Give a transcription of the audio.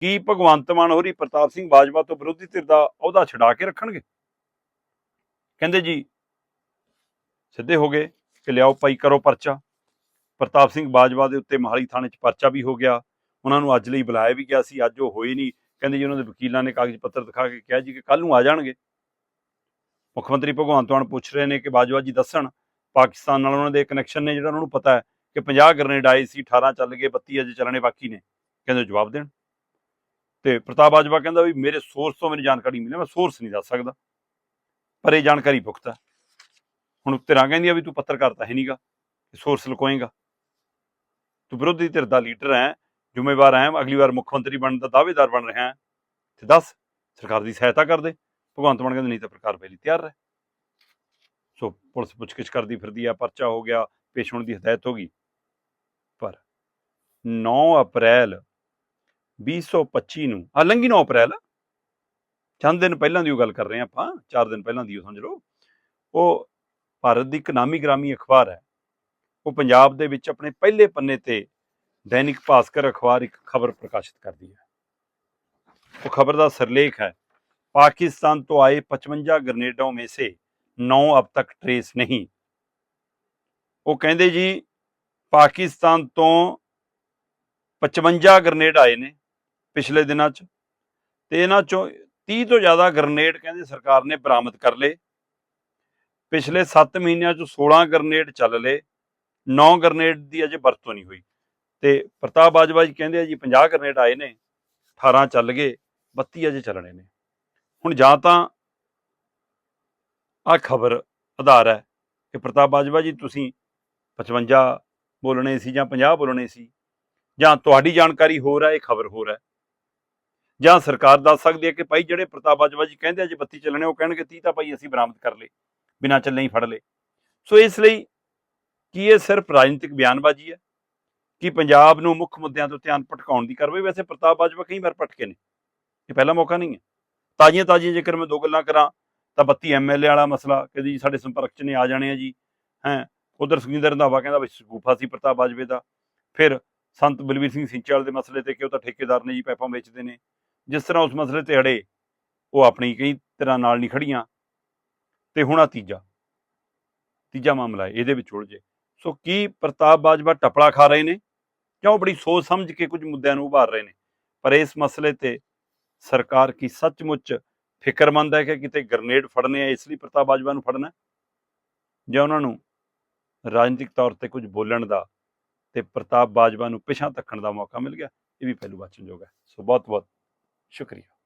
ਕੀ ਭਗਵੰਤ ਮਾਨ ਹੋਰੀ ਪ੍ਰਤਾਪ ਸਿੰਘ ਬਾਜਵਾ ਤੋਂ ਵਿਰੋਧੀ ਧਿਰ ਦਾ ਅਹੁਦਾ ਛਡਾ ਕੇ ਰੱਖਣਗੇ? ਕਹਿੰਦੇ ਜੀ, ਸਿੱਧੇ ਹੋ ਗਏ ਕਿ ਲਿਆਓ ਭਾਈ ਕਰੋ ਪਰਚਾ। ਪ੍ਰਤਾਪ ਸਿੰਘ ਬਾਜਵਾ ਦੇ ਉੱਤੇ ਮਹਾਲੀ ਥਾਣੇ 'ਚ ਪਰਚਾ ਵੀ ਹੋ ਗਿਆ। ਉਹਨਾਂ ਨੂੰ ਅੱਜ ਲਈ ਬੁਲਾਇਆ ਵੀ ਗਿਆ ਸੀ, ਅੱਜ ਉਹ ਹੋਏ ਨਹੀਂ। ਕਹਿੰਦੇ ਜੀ, ਉਹਨਾਂ ਦੇ ਵਕੀਲਾਂ ਨੇ ਕਾਗਜ਼ ਪੱਤਰ ਦਿਖਾ ਕੇ ਕਿਹਾ ਜੀ ਕਿ ਕੱਲ ਨੂੰ ਆ ਜਾਣਗੇ। ਮੁੱਖ ਮੰਤਰੀ ਭਗਵੰਤ ਮਾਨ ਪੁੱਛ ਰਹੇ ਨੇ ਕਿ ਬਾਜਵਾ ਜੀ ਦੱਸਣ, ਪਾਕਿਸਤਾਨ ਨਾਲ ਉਹਨਾਂ ਦੇ ਕਨੈਕਸ਼ਨ ਨੇ ਜਿਹੜਾ ਉਹਨਾਂ ਨੂੰ ਪਤਾ ਹੈ ਕਿ 50 ਗ੍ਰਨੇਡ ਆਏ ਸੀ 18 ਚੱਲ ਗਏ 32 ਅਜੇ ਚੱਲਣੇ ਬਾਕੀ ਨੇ। ਕਹਿੰਦੇ ਜਵਾਬ ਦੇਣ। ਤੇ ਪ੍ਰਤਾਪ ਬਾਜਵਾ ਕਹਿੰਦਾ ਵੀ ਮੇਰੇ ਸੋਰਸ ਤੋਂ ਮੈਨੂੰ ਜਾਣਕਾਰੀ ਮਿਲੀ, ਮੈਂ ਸੋਰਸ ਨਹੀਂ ਦੱਸ ਸਕਦਾ। ਪਰ ਇਹ ਜਾਣਕਾਰੀ ਪੁਖਤਾ ਹੈ। ਹੁਣ ਧਿਰਾਂ ਕਹਿੰਦੀਆਂ ਵੀ ਤੂੰ ਪੱਤਰਕਾਰ ਪੱਤਰਕਾਰਤਾ ਹੈ ਨਹੀਂਗਾ ਸੋਰਸ ਲੁਕੋਏਗਾ। ਤੂੰ ਵਿਰੋਧੀ ਧਿਰ ਦਾ ਲੀਡਰ ਹੈ, ਜ਼ਿੰਮੇਵਾਰ ਹੈ, ਅਗਲੀ ਵਾਰ ਮੁੱਖ ਮੰਤਰੀ ਬਣਨ ਦਾ ਦਾਅਵੇਦਾਰ ਬਣ ਰਿਹਾ ਹੈ। ਤੇ ਦੱਸ, ਸਰਕਾਰ ਦੀ ਸਹਾਇਤਾ ਕਰ ਦੇ। ਭਗਵੰਤ ਮਾਨ ਕਹਿੰਦੇ ਨਹੀਂ ਤਾਂ ਪ੍ਰਕਾਰ ਲਈ ਤਿਆਰ ਰਹਿ। ਸੋ ਪੁਲਿਸ ਪੁੱਛਗਿੱਛ ਕਰਦੀ ਫਿਰਦੀ ਆ, ਪਰਚਾ ਹੋ ਗਿਆ, ਪੇਸ਼ ਹੋਣ ਦੀ ਹਦਾਇਤ ਹੋ ਗਈ। ਪਰ 9 ਅਪ੍ਰੈਲ 2025 ਨੂੰ। ਆ ਲੰਗੀ 9 ਅਪ੍ਰੈਲ। ਚੰਦ ਦਿਨ ਪਹਿਲਾਂ ਦੀ ਉਹ ਗੱਲ ਕਰ ਰਹੇ ਆਪਾਂ 4 ਦਿਨ ਪਹਿਲਾਂ ਦੀ ਉਹ ਸਮਝ ਲਓ। ਉਹ ਭਾਰਤ ਦੀ ਇੱਕ ਨਾਮੀ ਗ੍ਰਾਮੀ ਅਖਬਾਰ ਹੈ। ਉਹ ਪੰਜਾਬ ਦੇ ਵਿੱਚ ਆਪਣੇ ਪਹਿਲੇ ਪੰਨੇ ਤੇ ਦੈਨਿਕ ਭਾਸਕਰ ਅਖਬਾਰ ਇੱਕ ਖਬਰ ਪ੍ਰਕਾਸ਼ਿਤ ਕਰਦੀ ਹੈ। ਉਹ ਖਬਰ ਦਾ ਸਿਰਲੇਖ ਹੈ। ਪਾਕਿਸਤਾਨ ਤੋਂ ਆਏ 55 ਗ੍ਰਨੇਡਾਂ ਮੇ ਸੇ 9 ਅਬ ਤੱਕ ਟ੍ਰੇਸ ਨਹੀਂ। ਉਹ ਕਹਿੰਦੇ ਜੀ, ਪਾਕਿਸਤਾਨ ਤੋਂ 55 ਗ੍ਰਨੇਡ ਆਏ ਨੇ। ਪਿਛਲੇ ਦਿਨਾਂ 'ਚ ਤੇ ਇਹਨਾਂ 'ਚੋਂ 30 ਤੋਂ ਜ਼ਿਆਦਾ ਗ੍ਰਨੇਡ ਕਹਿੰਦੇ ਸਰਕਾਰ ਨੇ ਬਰਾਮਦ ਕਰ ਲਏ। ਪਿਛਲੇ 7 ਮਹੀਨਿਆਂ 'ਚ 16 ਗ੍ਰਨੇਡ ਚੱਲ ਲਏ 9 ਗ੍ਰਨੇਡ ਦੀ ਅਜੇ ਵਰਤੋਂ ਨਹੀਂ ਹੋਈ ਤੇ ਪ੍ਰਤਾਪ ਬਾਜਵਾ ਜੀ ਕਹਿੰਦੇ ਆ ਜੀ 50 ਗ੍ਰਨੇਡ ਆਏ ਨੇ 18 ਚੱਲ ਗਏ 32 ਅਜੇ ਚੱਲਣੇ ਨੇ। ਹੁਣ ਜਾਂ ਤਾਂ ਆ ਖਬਰ ਆਧਾਰ ਹੈ ਕਿ ਪ੍ਰਤਾਪ ਬਾਜਵਾ ਜੀ ਤੁਸੀਂ 55 ਬੋਲਣੇ ਸੀ ਜਾਂ 50 ਬੋਲਣੇ ਸੀ ਜਾਂ ਤੁਹਾਡੀ ਜਾਣਕਾਰੀ ਹੋਰ ਹੈ, ਇਹ ਖਬਰ ਹੋਰ ਹੈ। ਜਾਂ ਸਰਕਾਰ ਦੱਸ ਸਕਦੀ ਹੈ ਕਿ ਭਾਈ ਜਿਹੜੇ ਪ੍ਰਤਾਪ ਬਾਜਵਾ ਜੀ ਕਹਿੰਦੇ ਆ, ਜੇ 32 ਚੱਲਣੇ ਉਹ ਕਹਿਣਗੇ 30 ਤਾਂ ਭਾਈ ਅਸੀਂ ਬਰਾਮਦ ਕਰ ਲਏ, ਬਿਨਾਂ ਚੱਲੇ ਹੀ ਫੜ ਲਏ। ਸੋ ਇਸ ਲਈ ਕੀ ਇਹ ਸਿਰਫ ਰਾਜਨੀਤਿਕ ਬਿਆਨਬਾਜ਼ੀ ਹੈ? ਕਿ ਪੰਜਾਬ ਨੂੰ ਮੁੱਖ ਮੁੱਦਿਆਂ ਤੋਂ ਧਿਆਨ ਭਟਕਾਉਣ ਦੀ ਕਾਰਵਾਈ? ਵੈਸੇ ਪ੍ਰਤਾਪ ਬਾਜਵਾ ਕਈ ਵਾਰ ਭਟਕੇ ਨੇ, ਇਹ ਪਹਿਲਾ ਮੌਕਾ ਨਹੀਂ ਹੈ। ਤਾਜ਼ੀਆਂ ਤਾਜ਼ੀਆਂ ਜੇਕਰ ਮੈਂ ਦੋ ਗੱਲਾਂ ਕਰਾਂ, ਤਾਂ 32 ਐਮਐਲਏ ਵਾਲਾ ਮਸਲਾ, ਕਿ ਜੀ ਸਾਡੇ ਸੰਪਰਕ 'ਚ ਨੇ, ਆ ਜਾਣੇ ਆ ਜੀ, ਹੈ। ਉਧਰ ਸੁਖਿੰਦਰ ਰੰਧਾਵਾ ਕਹਿੰਦਾ ਵੀ ਸਕੂਫਾ ਸੀ ਪ੍ਰਤਾਪ ਬਾਜਵੇ ਦਾ। ਫਿਰ ਸੰਤ ਬਲਵੀਰ ਸਿੰਘ ਸਿੰਚਲ ਦੇ ਮਸਲੇ ਤੇ ਕਿ ਉਹ ਤਾਂ ਠੇਕੇਦਾਰ ਨੇ ਜੀ, ਪੈਪਾਂ ਵੇਚਦੇ ਨੇ। ਜਿਸ ਤਰ੍ਹਾਂ ਉਸ ਮਸਲੇ ਤੇ ਅੜੇ ਉਹ ਆਪਣੀ ਕਈ ਤਰ੍ਹਾਂ ਨਾਲ ਨਹੀਂ ਖੜੀਆਂ। ਤੇ ਹੁਣ ਆ ਤੀਜਾ। ਤੀਜਾ ਮਾਮਲਾ ਹੈ, ਇਹਦੇ ਵਿੱਚ ਉਲਝੇ। ਸੋ ਕੀ ਪ੍ਰਤਾਪ ਬਾਜਵਾ ਟਪਲਾ ਖਾ ਰਹੇ ਨੇ? ਜਾਂ ਉਹ ਬੜੀ ਸੋਚ ਸਮਝ ਕੇ ਕੁਝ ਮੁੱਦਿਆਂ ਨੂੰ ਉਭਾਰ ਰਹੇ ਨੇ? ਪਰ ਇਸ ਮਸਲੇ ਤੇ ਸਰਕਾਰ ਕੀ ਸੱਚਮੁੱਚ ਫਿਕਰਮੰਦ ਹੈ ਕਿ ਕਿਤੇ ਗ੍ਰਨੇਡ ਫੜਨੇ ਆ ਇਸ ਲਈ ਪ੍ਰਤਾਪ ਬਾਜਵਾ ਨੂੰ ਫੜਨਾ? ਜਾਂ ਉਹਨਾਂ ਨੂੰ ਰਾਜਨੀਤਿਕ ਤੌਰ ਤੇ ਕੁਝ ਬੋਲਣ ਦਾ ਤੇ ਪ੍ਰਤਾਪ ਬਾਜਵਾ ਨੂੰ ਪਿਛਾਂ ਤੱਕਣ ਦਾ ਮੌਕਾ ਮਿਲ ਗਿਆ? ਇਹ ਵੀ ਪਹਿਲੂ ਵਾਚਣਯੋਗ ਹੈ। ਸੋ ਬਹੁਤ ਬਹੁਤ ਸ਼ੁਕਰੀਆ